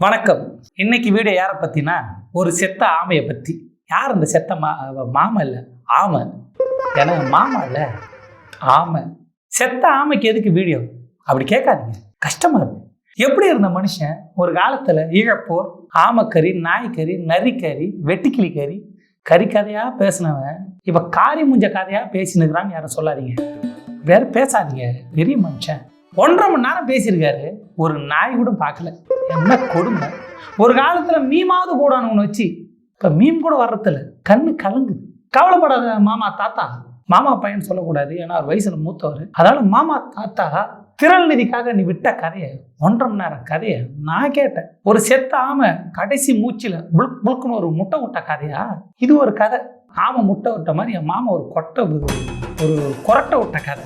வணக்கம். இன்னைக்கு வீடியோ யாரை பற்றினா ஒரு செத்த ஆமையை பற்றி யார் அந்த செத்த மா மாமா இல்லை? ஆமை. ஏன்னா மாமா இல்லை. ஆமை. செத்த ஆமைக்கு எதுக்கு வீடியோ? அப்படி கேட்காதீங்க. கஷ்டமா இருக்கு. எப்படி இருந்த மனுஷன்? ஒரு காலத்தில் ஈழப்போர் ஆமைக்கறி நாய்க்கறி நரிக்கறி வெட்டுக்கிளி கறி கறி கதையாக பேசினவன் இப்போ காரி முஞ்ச கதையாக பேசினுக்கிறான்னு யாரும் சொல்லாதீங்க. வேற பேசாதீங்க. பெரிய மனுஷன். ஒன்றரை மணி நேரம் பேசியிருக்காரு. ஒரு நாய் கூட பார்க்கல. என்ன கொடுமை. ஒரு காலத்தில் மீமாவது போடானவனு வச்சு இப்போ மீம் கூட வர்றதில்ல. கண்ணு கலங்குது. கவலைப்படாத மாமா தாத்தா. மாமா பையன் சொல்லக்கூடாது. ஏன்னா அவர் வயசுல மூத்தவர். அதனால மாமா தாத்தா திரள் நிதிக்காக நீ விட்ட கதையை ஒன்றரை மணி நேரம் கதையை நான் கேட்டேன். ஒரு செத்த ஆமை கடைசி மூச்சில் புளுக் புளுக்குன்னு ஒரு முட்டை விட்ட கதையா? இது ஒரு கதை. ஆமை முட்டை விட்ட மாதிரி என் மாமா ஒரு கொட்டை ஒரு கொரட்டை விட்ட கதை.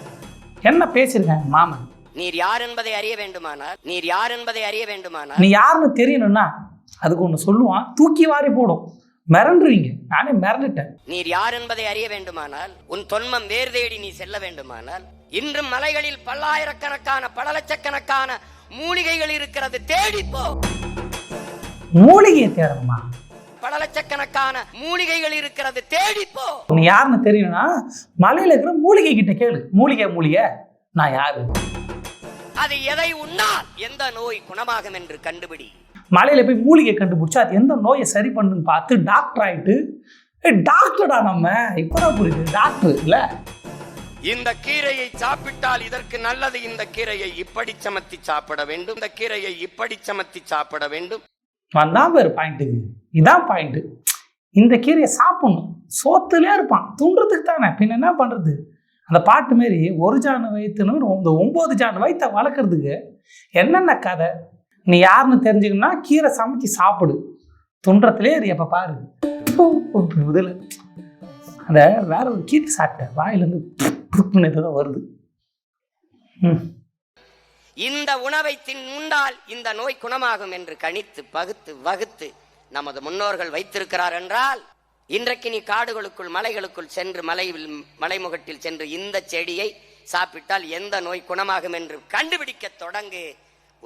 என்ன பேசியிருக்கேன் மாமன் நீர் யார் என்பதை அறிய வேண்டுமானால் நீர் யார் என்பதை அறிய வேண்டுமானால் நீ யாருன்னு தெரியணும்னா அதுக்கு ஒன்று சொல்லுவான் தூக்கி வாரி போடும். மிரண்டுருவீங்க. நானே மிரண்டுட்டேன். நீர் யார் என்பதை அறிய வேண்டுமானால் உன் தொன்மம் வேர் தேடி நீ செல்ல வேண்டுமானால் இன்றும் மலைகளில் பல்லாயிரக்கணக்கான பல லட்சக்கணக்கான மூலிகைகள் இருக்கிறது தேடி போ. மூலிகையை தேடணுமா? பல லட்சக்கணக்கான மூலிகைகள் இருக்கிறது தேடி போ. நீ யாருன்னு தெரியணும்னா மலையில இருக்கிற மூலிகை கிட்ட கேளு. மூலிகை மூலிகை. நான் யாரு? அது எதை உண்ணால் எந்த நோய் குணமாகும் என்று கண்டுபிடி. மலையில போய் மூலிகை கண்டுபிடிச்சு அது எந்த நோயை சரி பண்ணுன்னு பார்த்து டாக்டர் ஆயிட்டு ஏய், டாக்டர்டா நம்ம? இப்பதான் புரியுது டாக்டர் இல்ல. இந்த கீரையை சாப்பிட்டால் இதற்கு நல்லது. இந்த கீரையை இப்படி சமத்தி சாப்பிட வேண்டும். இந்த கீரையை இப்படி சமத்தி சாப்பிட வேண்டும். வந்தான் பேர் பாயிண்ட்டுக்கு இதான் பாயிண்ட் இந்த கீரையை சாப்பிடணும். சோத்துலயே இருப்பான். துண்டுறதுக்கு தானே. பின்ன என்ன பண்றது? அந்த பாட்டு மாரி ஒரு ஜான் வயிற்றுன்னு இந்த ஒம்பது ஜான் வயிற்றை வளர்க்குறதுக்கு என்னென்ன கதை? நீ யாருன்னு தெரிஞ்சுக்கணும்னா கீரை சமைச்சு சாப்பிடு. துன்றத்துலேயே அது எப்போ பாரு. முதல்ல. அந்த வேற ஒரு கீரை சாப்பிட்டேன் வாயிலேருந்து புருப்புன்னு ஏதோ வருது. ம். இந்த உணவை உண்டால் இந்த நோய் குணமாகும் என்று கணித்து பகுத்து வகுத்து நமது முன்னோர்கள் வைத்திருக்கிறார் என்றால் இன்றைக்கு நீ காடுகளுக்குள் மலைகளுக்குள் சென்று மலையில் மலைமுகட்டில் சென்று இந்த செடியை சாப்பிட்டால் எந்த நோய் குணமாகும் என்று கண்டுபிடிக்க தொடங்கு.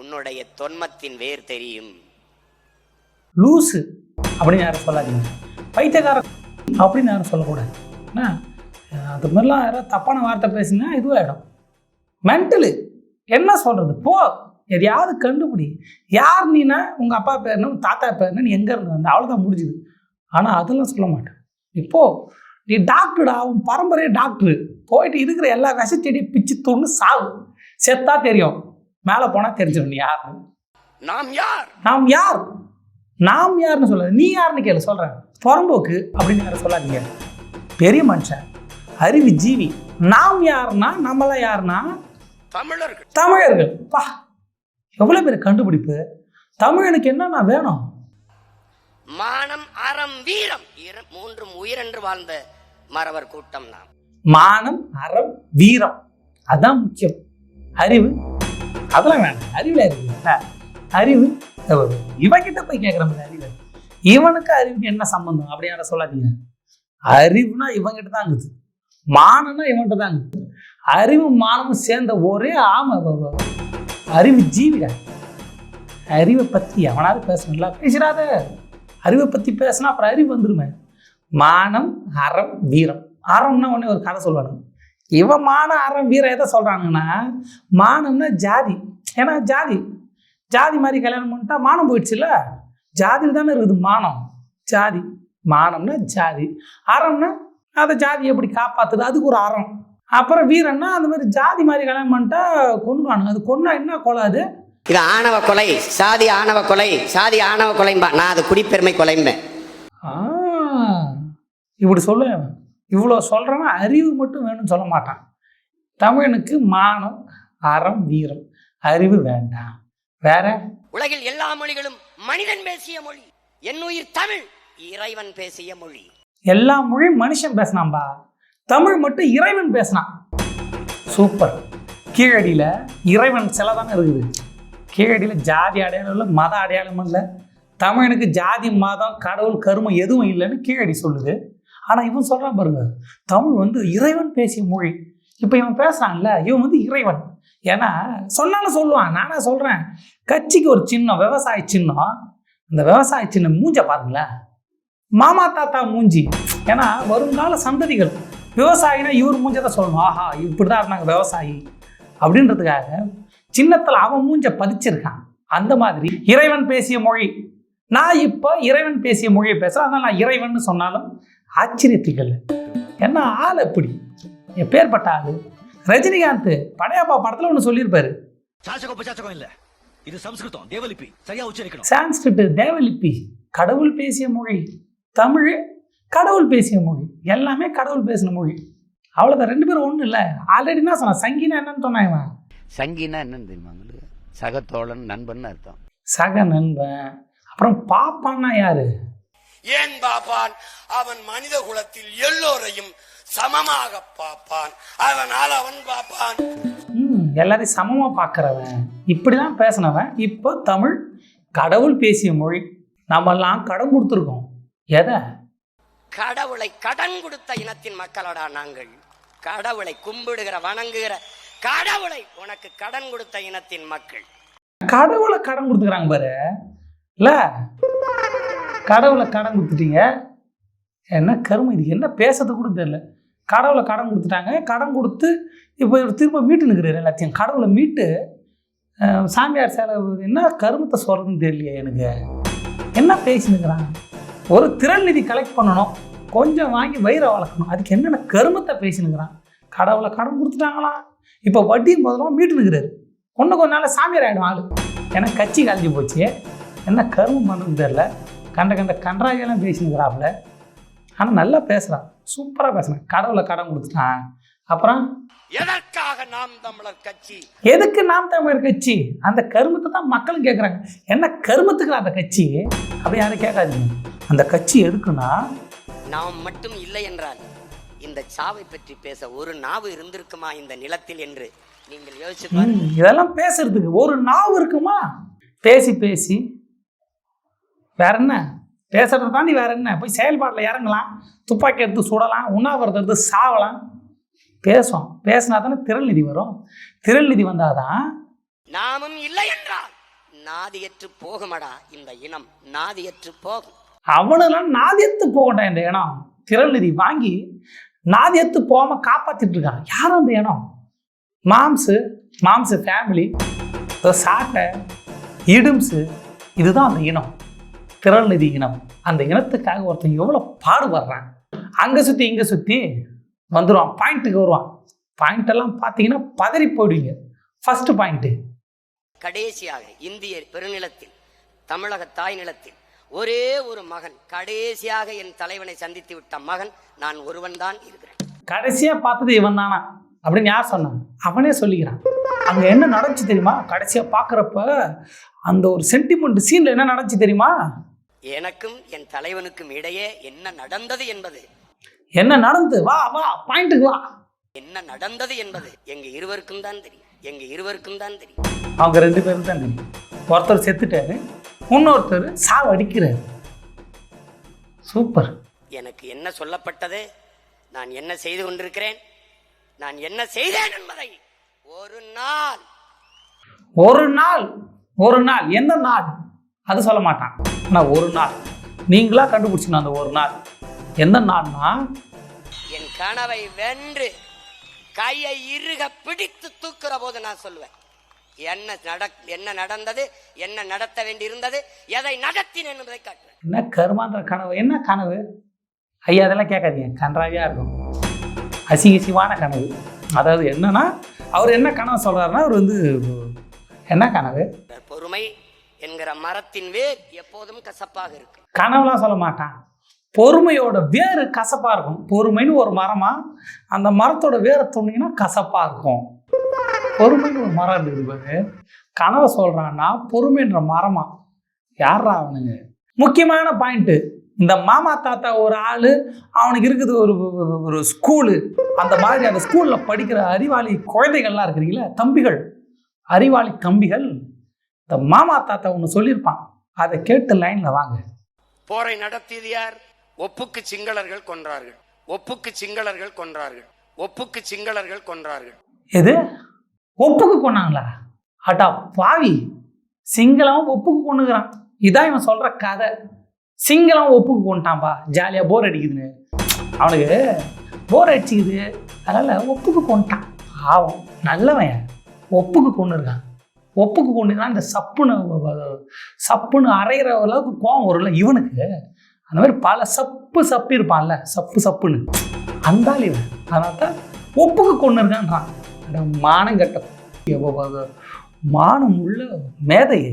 உன்னுடைய தொன்மத்தின் வேர் தெரியும். லூசு அப்படின்னு யாரும் சொல்லாதீங்க. பைத்தியக்காரன் அப்படின்னு யாரும் சொல்லக்கூடாது. என்ன அது மாதிரிலாம் யாராவது தப்பான வார்த்தை பேசினா இதுவாகிடும் மென்டலு என்ன சொல்கிறது போ எதையாவது கண்டுபிடி. யார் நீனா? உங்கள் அப்பா பேர்னா தாத்தா பேர்னா நீ எங்கே இருந்து வந்த? அவ்வளோதான் முடிஞ்சுது. ஆனால் அதெல்லாம் சொல்ல மாட்டேன். இப்போ நீ டாக்டர்டா உன் பரம்பரையே டாக்டரு போயிட்டு இருக்கிற எல்லா விஷச்செடியும் பிச்சு துண்ணு சாவு. செத்தா தெரியும். மேலே போனால் தெரிஞ்சிடும். நீ யார்? நாம் யார்? நாம் யார்? நாம் யாருன்னு சொல்லாது. நீ யாருன்னு கேளு சொல்கிறேன் புறம்போக்கு அப்படின்னு யாரும் சொல்லாதீங்க. பெரிய மனுஷன். அறிவு ஜீவி. நாம் யாருன்னா நம்மளாம் யாருன்னா தமிழர்கள். தமிழர்கள். பா எவ்வளோ பேர் கண்டுபிடிப்பு? தமிழனுக்கு என்னன்னா வேணும்? மானம் அறம் வீரம். மூன்றும் மூன்றும் உயிரென்று வாழ்ந்த மறவர் கூட்டம் நாம். மானம் அறம் வீரம். அதான் முக்கியம். அறிவு அதெல்லாம் வேணாம். அறிவில் அறிவு அறிவு இவகிட்ட போய் கேட்குற மாதிரி அறிவு. இவனுக்கு அறிவுக்கு என்ன சம்பந்தம்? அப்படி யாரும் சொல்லாதீங்க. அறிவுனா இவன்கிட்ட தான் இருக்குது. மானம்னா இவன்கிட்ட தான் இருக்குது. அறிவு மானமும் சேர்ந்த ஒரே ஆமை அறிவு ஜீவிடா. அறிவை பற்றி எவனாவது பேசணும்ல? பேசிடாத. அறிவை பற்றி பேசினா அப்புறம் அறிவு வந்துருமே. மானம் அறம் வீரம். அறம்னா உடனே ஒரு கதை சொல்லுவானுங்க. இவன் மானம் அறம் வீரம் எதை சொல்கிறானுங்கன்னா மானம்னா ஜாதி. ஏன்னா ஜாதி. ஜாதி மாதிரி கல்யாணம் பண்ணிட்டா மானம் போயிடுச்சுல்ல? ஜாதியில் தானே இருக்குது மானம். ஜாதி. மானம்னா ஜாதி. அறம்னா அதை ஜாதி எப்படி காப்பாற்றுது அதுக்கு ஒரு அறம். அப்புறம் வீரன்னா அந்த மாதிரி ஜாதி மாதிரி கல்யாணம் பண்ணிட்டா கொண்டுவானுங்க அது கொண்டா என்ன கொலாது இது ஆணவ கொலை சாதி ஆணவ கொலை சாதி ஆணவ கொலைம்பா. நான் அது குடிப்பெருமை கொலைம்பேன். ஆ இப்படி சொல்ல. இவ்வளோ சொல்கிறவன் அறிவு மட்டும் வேணும்னு சொல்ல மாட்டான். தமிழனுக்கு மானம் அறம் வீரம். அறிவு வேண்டாம். வேற? உலகில் எல்லா மொழிகளும் மனிதன் பேசிய மொழி. என்னுயிர் தமிழ் இறைவன் பேசிய மொழி. எல்லா மொழியும் மனுஷன் பேசினான்பா. தமிழ் மட்டும் இறைவன் பேசினான். சூப்பர். கீழடியில் இறைவன் சிலை தானே இருக்குது. கீழடியில் ஜாதி அடையாளம் இல்லை மத அடையாளமும் இல்லை. தமிழனுக்கு ஜாதி மதம் கடவுள் கருமம் எதுவும் இல்லைன்னு கீழடி சொல்லுது. ஆனால் இவன் சொல்கிறான் பாருங்க தமிழ் வந்து இறைவன் பேசிய மொழி. இப்போ இவன் பேசுறான்ல இவன் வந்து இறைவன். ஏன்னா சொன்னாலும் சொல்லுவான் நானே சொல்கிறேன் கட்சிக்கு ஒரு சின்னம் விவசாய சின்னம். அந்த விவசாய சின்னம் மூஞ்ச பாருங்களேன். மாமா தாத்தா மூஞ்சி. ஏன்னா வருங்கால சந்ததிகள். விவசாயினா இவர் மூஞ்சதை சொல்லணும். ஆஹா இப்படி தான் இருந்தாங்க விவசாயி. அப்படின்றதுக்காக சின்னத்தில் அவன் மூஞ்ச பதிச்சிருக்கான். அந்த மாதிரி இறைவன் பேசிய மொழி. நான் இப்போ இறைவன் பேசிய மொழியை பேசுகிறேன் அதனால் நான் இறைவன் சொன்னாலும் ஆச்சரியத்துக்கு என்ன ஆள் எப்படி எப்பேற்பட்ட ஆள். ரஜினிகாந்த் படையப்பா படத்தில் ஒன்று சொல்லியிருப்பாரு. இல்ல. இது சம்ஸ்கிருதம் தேவலிபி. சரியா உச்சரிக்கணும். சான்ஸ்கிரிட் தேவலிப்பி கடவுள் பேசிய மொழி. தமிழ் கடவுள் பேசிய மொழி. எல்லாமே கடவுள் பேசின மொழி. அவ்வளோதான் ரெண்டு பேரும் ஒன்றும் இல்லை. ஆல்ரெடி என்ன சொன்னான். சங்கினா என்னன்னு சொன்னான் இவன். சங்கினா என்னன்னு தெரியுமா உங்களுக்கு? சகத்தோழன் நண்பன் அர்த்தம். சக நண்பன். அப்புறம் பாப்பான்னா யாரு? ஏன் பாப்பான்? அவன் மனித குலத்தில் எல்லோரையும் சமமாக பார்ப்பான் அதனால் அவன் பார்ப்பான் ம் எல்லாரையும் சமமாக பார்க்குறவன் இப்படி தான் பேசினவன். இப்போ தமிழ் கடவுள் பேசிய மொழி. நம்மெல்லாம் கடன் கொடுத்துருக்கோம். எதை? கடவுளை கடன் கொடுத்த இனத்தின் மக்களடா நாங்கள். கடவுளை கும்பிடுகிற வணங்குகிற கடவுளை உனக்கு கடன் கொடுத்த இனத்தின் மக்கள். கடவுளை கடன் கொடுத்துக்கிறாங்க பாரு. இல்ல கடவுளை கடன் கொடுத்துட்டீங்க. என்ன கருமம் இது? என்ன பேசுறது கூட தெரியல. கடவுளை கடன் கொடுத்துட்டாங்க. கடன் கொடுத்து இப்போ இவர் திரும்ப மீட்டு நிற்கிறாரு எல்லாத்தையும். கடவுளை மீட்டு சாமியார் சேலை என்ன கருமத்தை சொல்கிறதுன்னு தெரியலையே எனக்கு. என்ன பேசினுக்கிறான் ஒரு திரள் நிதி கலெக்ட் பண்ணணும். கொஞ்சம் வாங்கி வயிறை வளர்க்கணும். அதுக்கு என்னென்ன கருமத்தை பேசினுக்கிறான் கடவுளை கடன் கொடுத்துட்டாங்களா? இப்போ வட்டியும் முதலும் மீட்டு நிற்கிறாரு. ஒன்று கொஞ்ச நாள் சாமியார் ஆகிடும் ஆளு ஏன்னா கட்சி கலைஞ்சு போச்சு. என்ன கருமம் பண்ணுறது தெரில கண்ட கண்ட கன்றாவியெல்லாம் பேசினுக்கிறாப்புல ஆனால் நல்லா பேசுகிறான் சூப்பராக பேசுகிறான் கடவுளை கடன் கொடுத்துட்டான். அப்புறம்? எதற்காக நாம் தமிழர் கட்சி? எதுக்கு நாம் தமிழர் கட்சி? அந்த கருமத்தை தான் மக்களும் கேட்குறாங்க என்ன கருமத்துக்கு அந்த கட்சி? அப்படி யாரும் கேட்காதீங்க. அந்த கட்சி எதுக்குன்னா நாம் மட்டும் இல்லை என்றால் இந்த சாவை பற்றி பேச ஒரு நாவு இருந்திருக்குமா இந்த நிலத்தில் என்று நீங்கள் யோசிச்சு பாருங்க. இதெல்லாம் பேசுறதுக்கு ஒரு நாவு இருக்குமா? பேசி பேசி. வேற என்ன பேசுறத தாண்டி வேற என்ன போய் செயல்பாட்டில் இறங்கலாம் துப்பாக்கி எடுத்து சுடலாம் உண்ணாவிரதம் எடுத்து சாவலாம். பேசும் பேசினா தானே திரள் நிதி வரும். திரள் நிதி வந்தாதான் நாமும் இல்லை என்றால் நாதியற்று போகுமடா இந்த இனம். நாதியற்று போகும். அவனெல்லாம் நாதியத்து போகட்டும் இந்த இடம் திரள் நிதி வாங்கி நாதியத்து போகாம காப்பாத்திட்டு இருக்காங்க யார் அந்த இடம் மாம்ஸு மாம்ஸு ஃபேமிலி சாட்டை இடும்ஸு இதுதான் அந்த இனம். திரள் நிதி இனம். அந்த இனத்துக்காக ஒருத்தன் எவ்வளோ பாடுபடுறான். அங்கே சுற்றி இங்கே சுற்றி வந்துடுவான் பாயிண்ட்டுக்கு வருவான். பாயிண்ட் எல்லாம் பார்த்தீங்கன்னா பதறி போயிடுவீங்க. ஃபர்ஸ்ட் பாயிண்ட்டு கடைசியாக இந்திய பெருநிலத்தில் தமிழக தாய் நிலத்தில் ஒரே ஒரு மகன். கடைசியாக என் தலைவனை சந்தித்து விட்ட மகன் நான் ஒருவன் தான் இருக்கிறேன். கடைசியாக பார்த்தது இவன் தானா அப்படின்னு யார் சொன்னான் அவனே சொல்லிக்கிறான். அங்கே என்ன நடந்துச்சு தெரியுமா? கடைசியாக பார்க்குறப்ப அந்த ஒரு சென்டிமெண்ட் சீனில் என்ன நடந்துச்சு தெரியுமா? எனக்கும் என் தலைவனுக்கும் இடையே என்ன நடந்தது என்பது. என்ன நடந்து? வா வா பாயிண்ட்டுக்கு வா. என்ன நடந்தது என்பது எங்க இருவருக்கும் தான் தெரியும். எங்க இருவருக்கும் தான் தெரியும். அவங்க ரெண்டு பேரும் தான் தெரியும். ஒருத்தர் செத்துட்டாரு இன்னொருத்தர் சாவு அடிக்கிறாரு. சூப்பர். எனக்கு என்ன சொல்லப்பட்டது? நான் என்ன செய்து கொண்டிருக்கிறேன்? நான் என்ன செய்தேன் என்பதை ஒரு நாள். ஒரு நாள் ஒரு நாள். எந்த நாள்? அது சொல்ல மாட்டான். ஆனால் ஒரு நாள். நீங்களா கண்டுபிடிச்சிக்கணும் அந்த ஒரு நாள். எந்த நாள்னா? என் கனவை வென்று கையை இறுக பிடித்து தூக்குற போது நான் சொல்லுவேன். என்ன நட என்ன நடந்தது என்ன நடத்த வேண்டியிருந்தது எதை நடத்தினேன் என்பதை காட்டுவேன். என்ன கருமாந்திர கனவு? என்ன கனவு? ஐயா அதெல்லாம் கேட்காதீங்க. கன்றாவியாக இருக்கும். அசிங்கசிவான கனவு. அதாவது என்னன்னா அவர் என்ன கனவு சொல்கிறாருன்னா அவர் வந்து என்ன கனவு? பொறுமை என்கிற மரத்தின் வேர் எப்போதும் கசப்பாக இருக்கு கனவுலாம் சொல்ல மாட்டான். பொறுமையோட வேறு கசப்பாக இருக்கும். பொறுமைன்னு ஒரு மரமா அந்த மரத்தோட வேரை தோண்டிங்கன்னா கசப்பாக இருக்கும். பொறுமைன்னு ஒரு மரம் இருக்குது பாரு. கனவை சொல்கிறான்னா பொறுமைன்ற மரமா? யாரா அவனுங்க? முக்கியமான பாயிண்ட்டு இந்த மாமா தாத்தா ஒரு ஆள் அவனுக்கு இருக்குது ஒரு ஒரு ஸ்கூலு அந்த மாதிரி அந்த ஸ்கூலில் படிக்கிற அறிவாளி குழந்தைகள்லாம் இருக்கிறீங்களே தம்பிகள். அறிவாளி தம்பிகள். இந்த மாமா தாத்தா ஒன்று சொல்லியிருப்பான். அதை கேட்டு லைனில் வாங்க. போரை நடத்தியது யார்? ஒப்புக்கு சிங்களர்கள் கொன்றார்கள். ஒப்புக்கு சிங்களர்கள் கொன்றார்கள். ஒப்புக்கு சிங்களர்கள் கொன்றார்கள். எது? ஒப்புக்கு கொண்டாங்களா அடா பாவி. சிங்களவன் ஒப்புக்கு கொண்டுக்கிறான் இதான் இவன் சொல்ற கதை. சிங்களம் ஒப்புக்கு கொண்டான்பா ஜாலியாக போர் அடிக்குதுன்னு. அவனுக்கு போர் அடிச்சுக்குது. அதனால் ஒப்புக்கு கொண்டான் ஆவும் நல்லவன். ஒப்புக்கு கொண்டு இருக்கான் ஒப்புக்கு கொண்டு இந்த சப்புன்னு சப்புன்னு அரைகிற அளவுக்கு கோவம் வரும்ல இவனுக்கு. அந்த மாதிரி பல சப்பு சப்பு இருப்பான்ல. சப்பு சப்புன்னு. அந்தாள் இவன். அதனால தான் ஒப்புக்கு கொண்டு இருக்கான்றான் அட மானங்கட்ட மானம் உள்ள மேதையே.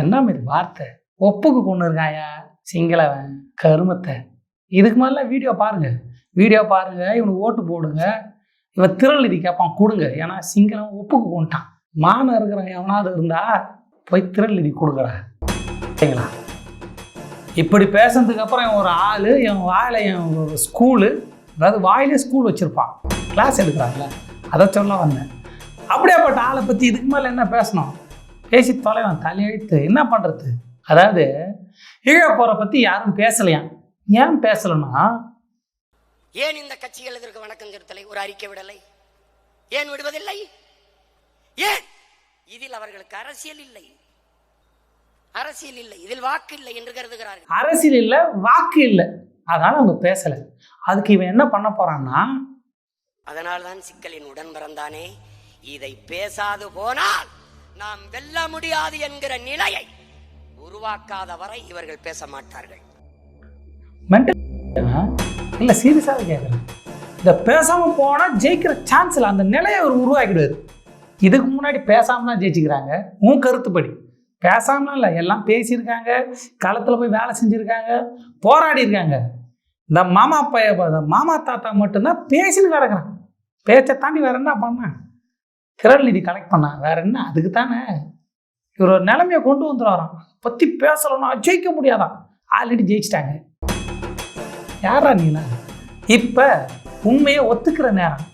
என்ன மாதிரி வார்த்தை? ஒப்புக்கு கொண்டு இருக்காயா? சிங்களவன் கருமத்தை. இதுக்கு மேலே வீடியோ பாருங்கள் வீடியோ பாருங்க இவனுக்கு ஓட்டு போடுங்க. இவன் திரள் நிதி கேட்பான் கொடுங்க. ஏன்னா சிங்களம் ஒப்புக்கு கொண்டுட்டான். மானம் இருக்கிறவன் எவனாவது இருந்தா போய் திரள் நிதி கொடுக்குறா. சரிங்களா? இப்படி பேசுனதுக்கு அப்புறம் ஒரு ஆள் என் வாயில் என் ஸ்கூலு அதாவது வாயிலே ஸ்கூல் வச்சுருப்பான். கிளாஸ் எடுக்கிறாங்கல்ல அதை சொல்ல வந்தேன். அப்படியேப்பட்ட ஆளை பற்றி இதுக்கு மேலே என்ன பேசணும்? பேசி தொலைவன் தலையெழுத்து என்ன பண்ணுறது அதாவது ஈழப்போரை பற்றி யாரும் பேசலையாம் ஏன் பேசலைன்னா ஏன் இந்த கட்சிகள் இதற்கு வணக்கம் செலுத்தலை ஒரு அறிக்கை விடலை. ஏன் விடுவதில்லை? ஏன்? இதில் அவர்களுக்கு அரசியல் இல்லை. அரசியல் இல்லை. இதில் வாக்கு இல்லை என்று கருதுகிறார்கள். அரசியல் இல்லை வாக்கு இல்லை. அதனால் அவங்க பேசலை. அதுக்கு இவன் என்ன பண்ண போகிறான்னா அதனால்தான் சிக்கலின் உடன் பிறந்தானே. இதை பேசாது போனால் நாம் வெல்ல முடியாது என்கிற நிலையை உருவாக்காத வரை இவர்கள் பேச மாட்டார்கள். மென்டல் இல்லை சீரியஸாக கேட்குறேன் இந்த பேசாமல் போனால் ஜெயிக்கிற சான்ஸ் இல்லை அந்த நிலையை அவர் உருவாக்கிடுவார். இதுக்கு முன்னாடி பேசாமல் தான் ஜெயிச்சுக்கிறாங்க. உன் கருத்துப்படி. பேசாமலாம் இல்லை எல்லாம் பேசியிருக்காங்க களத்தில் போய் வேலை செஞ்சுருக்காங்க போராடி இருக்காங்க இந்த மாமா பைய இந்த மாமா தாத்தா மட்டும்தான் பேசின்னு கிடக்குறான். பேச்சை தாண்டி வேற என்ன பண்ணான் திரள் நிதி கலெக்ட் பண்ணான் வேற என்ன? அதுக்கு தானே. இவர் ஒரு நிலைமையை கொண்டு வந்துடுறாராம். பற்றி பேசலைன்னா ஜெயிக்க முடியாதான் ஆல்ரெடி ஜெயிச்சிட்டாங்க. யாரா நீனா இப்போ உண்மையை ஒத்துக்கிற நேரம்.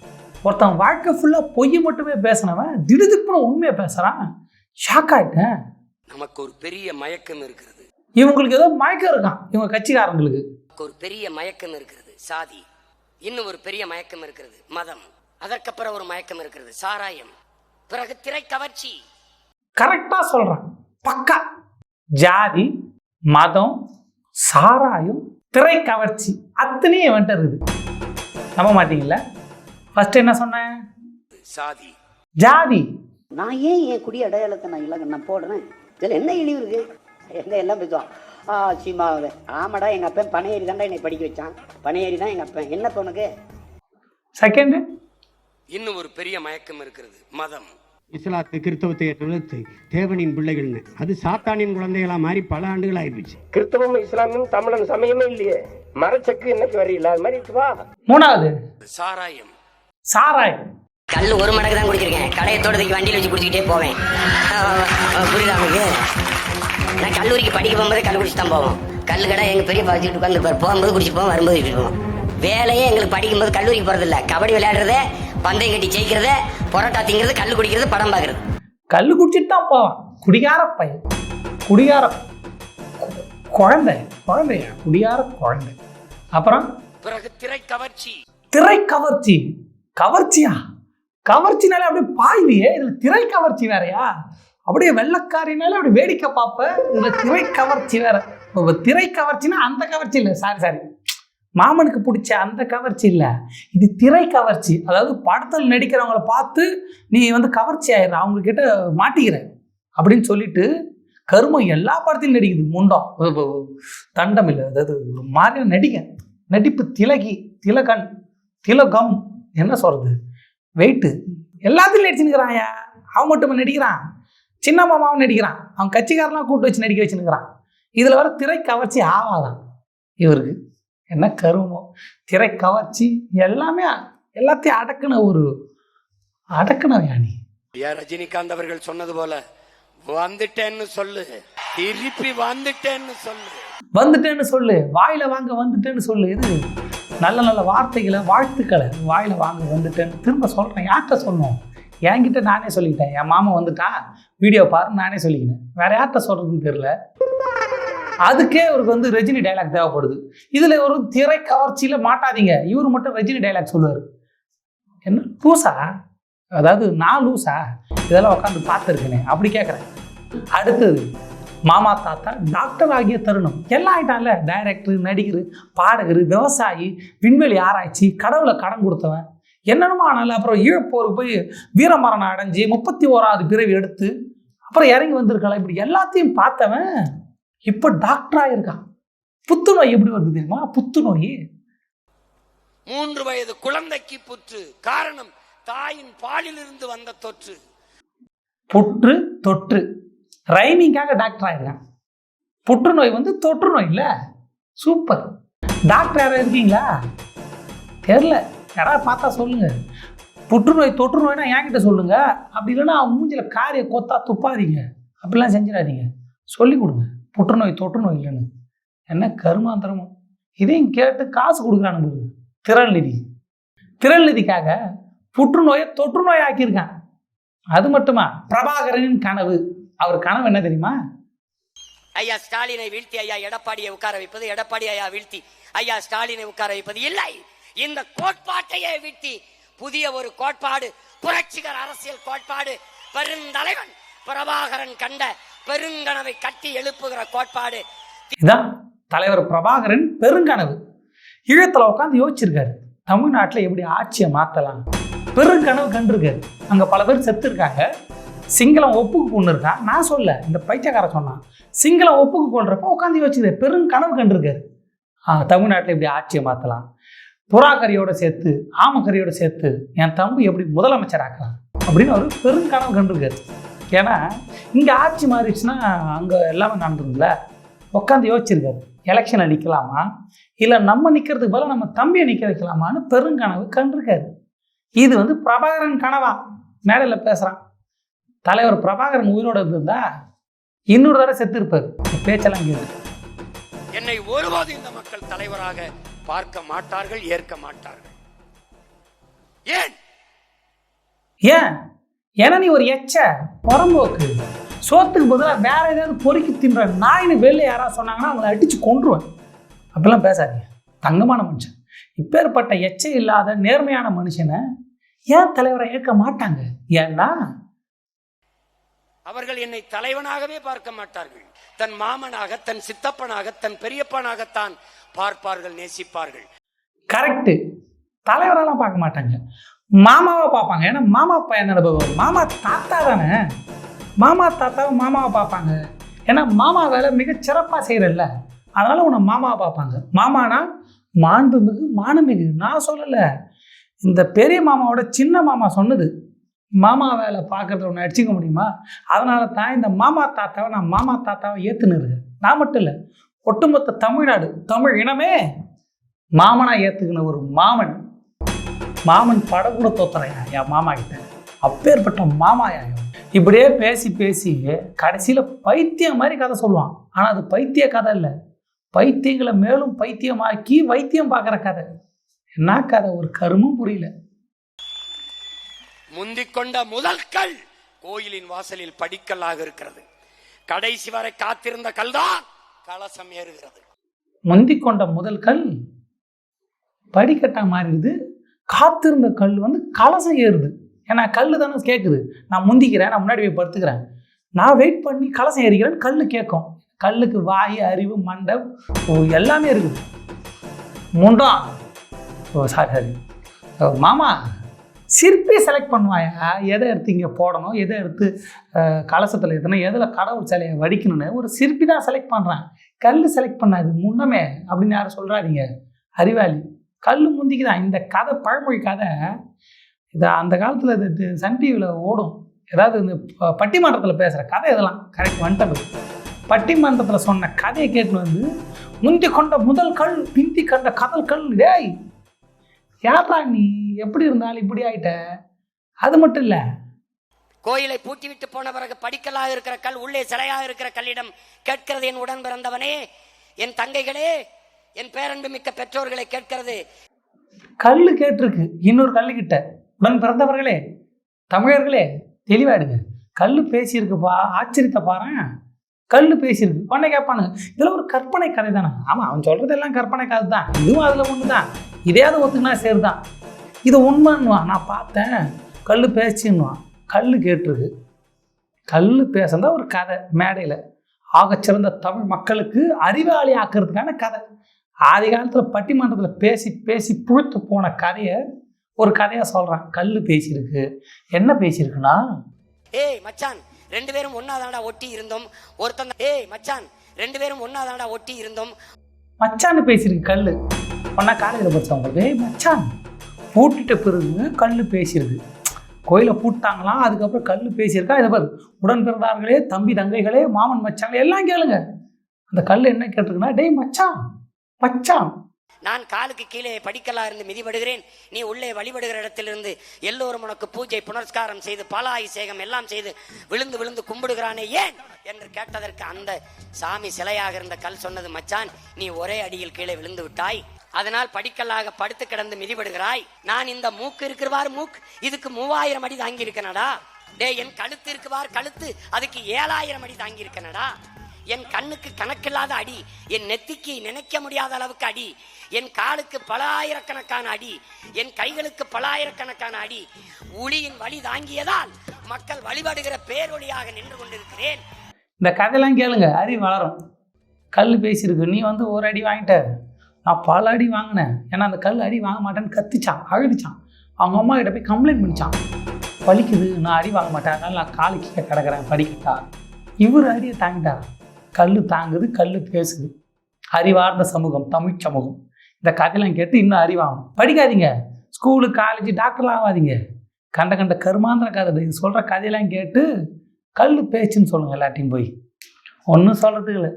ஒருத்தன் வாழ்க்கை ஃபுல்லாக பொய் மட்டுமே பேசினவன் திடுதிப்புன்னு உண்மையை பேசுகிறான் ஷாக் ஆகிட்டேன் நமக்கு ஒரு பெரிய மயக்கம் இருக்கிறது. இவங்களுக்கு ஏதோ மயக்கம் இருக்கான். இவங்க கட்சிக்காரங்களுக்கு. ஒரு பெரிய மயக்கம் இருக்கிறது. சாதி. இன்னும் ஒரு பெரிய மயக்கம் இருக்கிறது. மதம். அதற்கப்புறம் ஒரு மயக்கம் இருக்கிறது. சாராயம். பிறகு திரை கவர்ச்சி. கரெக்டாக சொல்கிறான் பக்கா. ஜாதி மதம் சாராயம் திரை கவர்ச்சி. அத்தனையும் என்கிட்ட இருக்குது. நம்ப மாட்டீங்களா ஃபர்ஸ்ட் என்ன சொன்னேன்? சாதி. ஜாதி. நான் ஏன் என் குடி அடையாளத்தை நான் இல்லை நான் போடுறேன்? இதில் என்ன இழிவு இருக்கு? எங்க எல்லாம் பேசுவான். ஆ சீமா ஆமாடா எங்கள் அப்பன் பனையேறி தான்டா என்னை படிக்க வச்சான். பனையேறி தான் எங்கள் அப்பன். என்ன உனக்கு? செகண்டு இன்னும் ஒரு பெரிய மயக்கம் இருக்கிறது. மதம். இஸ்லாத்து கிறிஸ்தவத்தை எதிர்த்து தேவனின் பிள்ளைகள்னு அது சாத்தானின் குழந்தைகளா மாறி பல ஆண்டுகள் ஆயிடுச்சு கிறிஸ்தவம் இஸ்லாமும் தமிழன் சமயமே இல்லையே. மரச்சக்கு இன்னைக்கு வரையில. அது மாதிரி வா. மூணாவது. சாராயம். சாராயம். கல் ஒரு மடக்கு தான் குடிச்சிருக்கேன். கடையை தோட்டத்துக்கு வண்டியில் வச்சு குடிச்சிக்கிட்டே போவேன். புரியுதா உங்களுக்கு? நான் கல்லூரிக்கு படிக்க போகும்போது கல் குடிச்சு தான் போவோம். கல் கடை எங்க பெரிய வச்சுட்டு உட்காந்து போகும்போது குடிச்சிட்டு போவோம் வரும்போது குடிச்சிட்டு போவோம். வேலையே எங்களுக்கு படிக்கும்போது கல்லூரிக்கு போறது இல்ல கபடி விளையாடுறது பந்தயம் கட்டி ஜெயிக்கிறது பரோட்டா திங்கிறது கல் குடிக்கிறது படம் பார்க்கறது கல் குடிச்சிட்டு தான் போவான் குடிகார பையன் குடிகார குழந்தை. குழந்தையா? குடிகார குழந்தை. அப்புறம்? பிறகு திரை கவர்ச்சி. திரை கவர்ச்சி. கவர்ச்சியா? கவர்ச்சினாலே அப்படியே பாய்வியே. இதுல திரை கவர்ச்சி வேறயா? அப்படியே வெள்ளக்காரினால அப்படி வேடிக்கை பார்ப்ப. இதுல திரை கவர்ச்சி வேற. இப்போ திரை கவர்ச்சினா அந்த கவர்ச்சி இல்லை. Sorry sorry. மாமனுக்கு பிடிச்ச அந்த கவர்ச்சி இல்லை. இது திரை கவர்ச்சி. அதாவது படத்தில் நடிக்கிறவங்கள பார்த்து நீ வந்து கவர்ச்சி ஆயிடுற அவங்க கிட்ட மாட்டிக்கிற அப்படின்னு சொல்லிட்டு கருமம் எல்லா படத்திலும் நடிக்குது. முண்டம். தண்டம் இல்லை. அதாவது ஒரு மாதிரி நடிக்க நடிப்பு திலகி திலகன் திலகம் என்ன சொல்கிறது வெயிட்டு எல்லாத்துலையும் நடிச்சுன்னுக்கிறான்யா அவன் மட்டும் நடிக்கிறான். சின்ன மாமாவும் நடிக்கிறான். அவன் கட்சிக்காரெலாம் கூட்டு வச்சு நடிக்க வச்சுன்னுக்கிறான். இதில் வர திரை கவர்ச்சி ஆவாதான் இவருக்கு. என்ன கருமம் திரை கவர்ச்சி எல்லாமே எல்லாத்தையும் அடக்குன ஒரு அடக்குன யானி ரஜினிகாந்த் அவர்கள் சொன்னது போல வந்துட்டேன்னு சொல்லு. திருப்பி வந்துட்டேன்னு சொல்லு. வந்துட்டேன்னு சொல்லு. வாயில வாங்க வந்துட்டேன்னு சொல்லு. இது நல்ல நல்ல வார்த்தைகளை வாழ்த்துக்களை வாயில வாங்க வந்துட்டேன்னு திரும்ப சொல்றேன். யார்கிட்ட சொன்னோம்? என்கிட்ட நானே சொல்லிக்கிட்டேன் என் மாமா வந்துட்டான் வீடியோ பாரு நானே சொல்லிக்கினேன். வேற யார்கிட்ட சொல்றதுன்னு தெரியல. அதுக்கே இவருக்கு வந்து ரஜினி டைலாக் தேவைப்படுது. இதுல ஒரு திரை கவர்ச்சியில மாட்டாதீங்க. இவர் மட்டும் ரஜினி டைலாக் சொல்லுவார். என்ன? லூசா? அதாவது நான் லூசா? இதெல்லாம் உட்காந்து பார்த்துருக்கேனே அப்படி கேட்குறேன் அடுத்தது மாமா தாத்தா டாக்டர் ஆகிய தருணம். எல்லாம் ஆயிட்டான்ல. டைரக்டர் நடிகர் பாடகர் விவசாயி விண்வெளி ஆராய்ச்சி கடவுளை கடன் கொடுத்தவன். என்னென்னமோ ஆனாலும் அப்புறம் ஈழப்போருக்கு போய் வீரமரணம் அடைஞ்சு முப்பத்தி ஓராவது பிறவி எடுத்து அப்புறம் இறங்கி வந்திருக்கலாம் இப்படி எல்லாத்தையும் பார்த்தவன் இப்போ டாக்டராக இருக்கான் புத்துநோய் எப்படி வருது தெரியுமா? புத்துநோய். மூன்று வயது குழந்தைக்கு புற்று. காரணம் தாயின் பாலிலிருந்து வந்த தொற்று. புற்று தொற்று. ரைமிங்காக டாக்டர் ஆயிருக்கான். புற்றுநோய் வந்து தொற்று நோய் இல்லை. சூப்பர் டாக்டர் யாரும் இருக்கீங்களா? தெரில யாராவது பார்த்தா சொல்லுங்க. புற்றுநோய் தொற்று நோய்னா என்கிட்ட சொல்லுங்க. அப்படி இல்லைன்னா அவன் மூஞ்சில காரிய கொத்தா துப்பாதீங்க. அப்படிலாம் செஞ்சிடாதீங்க. சொல்லி கொடுங்க. புற்றுநோய் தொற்று நோய் இல்லைன்னு. என்ன கருமாந்திரமும் இதையும் கேட்டு காசு கொடுக்குறானு பாருங்க திரள் நிதி. திரள் நிதிக்காக புற்றுநோயை தொற்று நோய் ஆக்கியிருக்கான். அது மட்டுமா? பிரபாகரனின் கனவு. அவர் கனவு என்ன தெரியுமா? ஐயா ஸ்டாலினை வீழ்த்தி ஐயா எடப்பாடியை உட்கார வைப்பது எடப்பாடி ஐயா வீழ்த்தி. ஐயா ஸ்டாலினை உட்கார வைப்பது இல்லை. இந்த கோட்பாட்டையே வீழ்த்தி. புதிய ஒரு கோட்பாடு புரட்சிகர அரசியல் கோட்பாடு. பெருந்தலைவன் பிரபாகரன் கண்ட பெருங்கனவை கட்டி எழுப்புகிற கோட்பாடு. இதான் தலைவர் பிரபாகரன் பெருங்கனவு. ஈழத்தில் உட்காந்து யோசிச்சிருக்காரு தமிழ்நாட்டில் எப்படி ஆட்சியை மாற்றலாம் பெருங்கனவு கண்டிருக்காரு. அங்கே பல பேர் செத்து இருக்காங்க சிங்களம் ஒப்புக்கு கொண்டு இருக்கான் நான் சொல்ல இந்த பைத்தியக்காரன் சொன்னான். சிங்களம் ஒப்புக்கு கொள்றப்ப உட்காந்து யோசிச்சிருக்காரு பெருங்கனவு கண்டிருக்காரு. ஆ தமிழ்நாட்டில் எப்படி ஆட்சியை மாற்றலாம் புறாக்கரியோட சேர்த்து ஆமக்கரியோட சேர்த்து என் தம்பி எப்படி முதலமைச்சர் ஆக்கலாம் அப்படின்னு ஒரு பெருங்கனவு கண்டிருக்காரு. ஏன்னா இங்கே ஆட்சி மாறிடுச்சுன்னா அங்கே எல்லாமே நடந்துருக்குல்ல உட்காந்து யோசிச்சிருக்காரு. எலெக்ஷனில் நிற்கலாமா இல்லை நம்ம நிற்கிறதுக்கு பதிலா நம்ம தம்பியை நிற்க வைக்கலாமான்னு பெருங்கனவு கண்டிருக்காரு. இது வந்து பிரபாகரன் கனவா. மேடையில் பேசுகிறான் தலைவர் பிரபாகரன் உயிரோடு இருந்திருந்தா இன்னொரு தடவை செத்து இருப்பார் பேச்செல்லாம் கேட்டு என்னை ஒருபோது இந்த மக்கள் தலைவராக பார்க்க மாட்டார்கள் ஏற்க மாட்டார்கள். ஏன்? ஏன்? ஏன்னா நீ ஒரு எச்ச புறம்போக்கு சோத்துக்கு பதிலாக வேற ஏதாவது பொறுக்கி தின்ற நாயின்னு வெளில யாராவது சொன்னாங்கன்னா அவங்கள அடிச்சு கொன்றுவேன். அப்படிலாம் பேசாதீங்க. தங்கமான மனுஷன். இப்பேற்பட்ட எச்சை இல்லாத நேர்மையான மனுஷனை ஏன் தலைவரை ஏற்க மாட்டாங்க? ஏன்னா அவர்கள் என்னை தலைவனாகவே பார்க்க மாட்டார்கள். தன் மாமனாக தன் சித்தப்பனாக தன் பெரியப்பனாகத்தான் பார்ப்பார்கள் நேசிப்பார்கள். கரெக்டு தலைவரெல்லாம் பார்க்க மாட்டாங்க. மாமாவை பார்ப்பாங்க. ஏன்னா மாமா பையன் தானே மாமா தாத்தா தானே? மாமா தாத்தாவை மாமாவை பார்ப்பாங்க. ஏன்னா மாமா வேலை மிகச் சிறப்பாக செய்கிறல்ல அதனால் உன்னை மாமாவை பார்ப்பாங்க. மாமானா மாண்புமிகு மானமிகு. நான் சொல்லலை. இந்த பெரிய மாமாவோட சின்ன மாமா சொன்னது. மாமா வேலை பார்க்கறத ஒன்று அடிச்சுக்க முடியுமா? அதனால தான் இந்த மாமா தாத்தாவை நான் மாமா தாத்தாவை ஏற்றுன்னு இருக்கேன். நான் மட்டும் இல்லை. ஒட்டுமொத்த தமிழ்நாடு தமிழ் இனமே மாமனா ஏற்றுக்கின ஒரு மாமன். மாமன் படம் கூட தோத்துறையா என் மாமா கிட்ட. அப்பேற்பட்ட மாமாயா. இப்படியே பேசி பேசி கடைசியில் பைத்தியம் மாதிரி கதை சொல்லுவான். ஆனால் அது பைத்திய கதை இல்லை. பைத்தியங்களை மேலும் பைத்தியமாக்கி வைத்தியம் பார்க்குற கதை. என்ன கதை? ஒரு கருமும் புரியல. முந்திக் கொண்ட முதல் கல் கோயிலின் வாசலில் படிக்கல்லாக இருக்கிறது. கடைசி வரை காத்திருந்த கல்தான் கலசம் ஏறுகிறது. முந்திக் கொண்ட முதல் கல் படிக்கட்டா மாறிடுது. காத்திருந்த கல் வந்து கலசம் ஏறுது. ஏன்னா கல் தானே கேட்குது நான் முந்திக்கிறேன் நான் முன்னாடி போய் படுத்துக்கிறேன். நான் வெயிட் பண்ணி கலசம் ஏறிக்கிறேன்னு கல் கேட்கும். கல்லுக்கு வாய் அறிவு மண்டை ஓ, எல்லாமே இருக்குது. முண்டம் ஓ சாரி சாரி ஓ, மாமா சிற்பியை செலக்ட் பண்ணுவாயா? எதை எடுத்து இங்கே போடணும்? எதை எடுத்து கலசத்தில் எத்தனை எதில் கடவுள் சிலையை வடிக்கணும்னு ஒரு சிற்பி தான் செலக்ட் பண்ணுறான் கல் செலக்ட் பண்ணாது முன்னமே அப்படின்னு யாரும் சொல்கிறாதீங்க அறிவாளி. கல் முந்திக்கு தான் இந்த கதை பழமொழி கதை இது அந்த காலத்தில் இது சன் டிவியில் ஓடும். ஏதாவது இந்த பட்டிமன்றத்தில் பேசுகிற கதை இதெல்லாம். கரெக்ட் வந்துட்டது பட்டிமன்றத்தில் சொன்ன கதையை கேட்டு வந்து முந்தி கொண்ட முதல் கல் பிந்தி கண்ட கதல் கல் டேய் யாரா நீ? எப்படி இருந்தாலும் இப்படி ஆயிட்ட? அது மட்டும் இல்லை. கோயிலை பூட்டிவிட்டு போன பிறகு படிக்கலாக இருக்கிற கல் உள்ளே சிலையாக இருக்கிற கல்லிடம் கேட்கிறது என் உடன் பிறந்தவனே என் தங்கைகளே என் பேரன்பு மிக்க பெற்றோர்களை கேட்கிறது. கல் கேட்டிருக்கு. இன்னொரு கல்லுக்கிட்ட. உடன் பிறந்தவர்களே தமிழர்களே தெளிவாயிடுங்க. கல் பேசியிருக்குப்பா ஆச்சரியத்தை பாரேன். கல் பேசியிருக்கு. உடனே கேட்பானுங்க இதில் ஒரு கற்பனை கதை தானே. ஆமாம் அவன் சொல்கிறது எல்லாம் கற்பனை கதை தான். இதுவும் அதில் ஒன்று தான். இதையாவது ஒத்துக்குனா சரி தான் இது உண்மைன்னுவான் நான் பார்த்தேன். கல் பேசின்னுவான் கல் கேட்டிருக்கு. கல் பேசுனதா ஒரு கதை மேடையில். ஆகச்சிறந்த தமிழ் மக்களுக்கு அறிவாளி ஆக்கிறதுக்கான கதை. ஆதி காலத்தில் பட்டிமன்றத்தில் பேசி பேசி புழுத்து போன கதையை ஒரு கதையாக சொல்கிறான் கல் பேசியிருக்கு. என்ன பேசியிருக்குன்னா ஏய் மச்சான் ரெண்டு பேரும் ஒன்னாதாண்டா ஒட்டி இருந்தோம். ஒருத்தன் ஏய் மச்சான் ரெண்டு பேரும் ஒன்னாதாண்டா ஒட்டி இருந்தோம். மச்சான்னு பேசியிருக்கு கல் ஒன்றா காலேஜில் படித்தவங்களுக்கு ஏய் மச்சான் பூட்டிட்ட பிறகு கல் பேசியிருக்கு. கோயிலை பூட்டாங்களாம் அதுக்கப்புறம் கல் பேசியிருக்கா? இதை பாரு. உடன் பிறந்தார்களே தம்பி தங்கைகளே மாமன் மச்சாங்களே எல்லாம் கேளுங்க. அந்த கல் என்ன கேட்டிருக்குன்னா டேய் மச்சான் மச்சான் நான் காலுக்கு கீழே படிக்கலா இருந்து மிதிபடுகிறேன். நீ உள்ளே வழிபடுகிற இடத்திலிருந்து எல்லோரும் உனக்கு பூஜை புனஸ்காரம் செய்து பாலாபிஷேகம் எல்லாம் செய்து விழுந்து விழுந்து கும்பிடுகிறானே ஏன்? என்று கேட்டதற்கு அந்த சாமி சிலையாக இருந்த கல் சொன்னது மச்சான் நீ ஒரே அடியில் கீழே விழுந்து விட்டாய். அதனால் படிக்கல்லாக படுத்து கிடந்து மிதிபடுகிறாய். நான் இந்த மூக்கு இருக்கிறவாறு மூக்கு? இதுக்கு மூவாயிரம் அடி தாங்கி இருக்கனடா டே என் கழுத்து இருக்குவார் கழுத்து? அதுக்கு ஏழாயிரம் அடி தாங்கி இருக்கனடா என் கண்ணுக்கு கணக்கில்லாத அடி என் நெத்திக்கு நினைக்க முடியாத அளவுக்கு அடி என் காலுக்கு பல ஆயிரக்கணக்கான அடி என் கைகளுக்கு பல ஆயிரக்கணக்கான அடி. ஒளியின் வழி தாங்கியதால் மக்கள் வழிபடுகிற பேரொழியாக நின்று கொண்டிருக்கிறேன். இந்த கதையெல்லாம் கேளுங்க அறிவு வளரும். கல் பேசியிருக்கு நீ வந்து ஒரு அடி வாங்கிட்ட. நான் பல அடி வாங்கினேன். ஏன்னா அந்த கல் அடி வாங்க மாட்டேன்னு கத்திச்சான் அழுதுச்சான். அவங்க அம்மா கிட்ட போய் கம்ப்ளைண்ட் பண்ணிச்சான். வலிக்குது நான் அடி வாங்க மாட்டேன் அதனால நான் காலுக்கு கீழே கிடக்கிறேன் படிக்கிட்டா? இவர் அடியை தாங்கிட்டார். கல் தாங்குது கல் பேசுது. அறிவார்ந்த சமூகம் தமிழ் சமூகம். இந்த கதையெல்லாம் கேட்டு இன்னும் அறிவாகும் படிக்காதீங்க. ஸ்கூலு காலேஜ் டாக்டர்லாம் ஆகாதீங்க. கண்ட கண்ட கருமாந்திர கதை. இது சொல்கிற கதையெல்லாம் கேட்டு கல் பேச்சுன்னு சொல்லுங்கள் எல்லாத்தையும் போய். ஒன்றும் சொல்கிறதுக்கு இல்லை.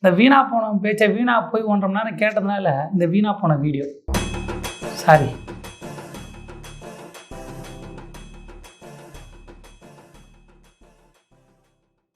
இந்த வீணா போன பேச்சை வீணா போய் ஒன்றரை மணி நேரம் கேட்டதுனால இந்த வீணா போன வீடியோ. சாரி.